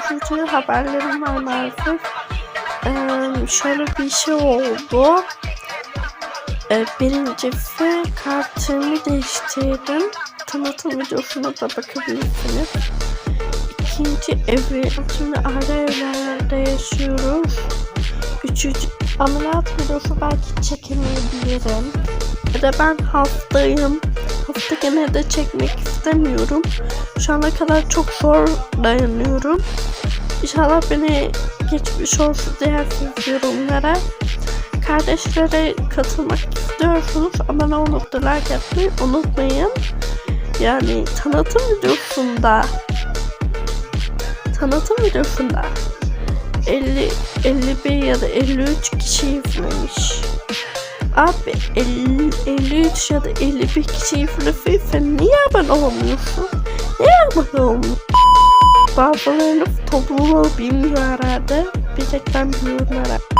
üzücü haberlerim var maalesef. Ee, şöyle bir şey oldu. Ee, birincisi kartımı değiştirdim. Tanıtım videosuna da bakabilirsiniz. İkinci evi, şimdi aile evlerde yaşıyoruz. Üçüncü ameliyat videosu belki çekemeyebilirim. Ya da ben hastayım. Hafta gene de çekmek istemiyorum. Şu ana kadar çok zor dayanıyorum. İnşallah beni geçmiş olsun diyersiniz yorumlara. Kardeşlere katılmak istiyorsunuz. Abone olup da yapmayı unutmayın. Yani tanıtım videosunda tanıtım videosunda 50 51 ya da 53 kişi izlemiş. Abi 50, 53 ya da 51 kişi izlediyse niye abone olmuyorsun? Niye abone olmuyorsun? Bazılarını topluluğu bilmiyor herhalde. Bir tek ben biliyorum herhalde.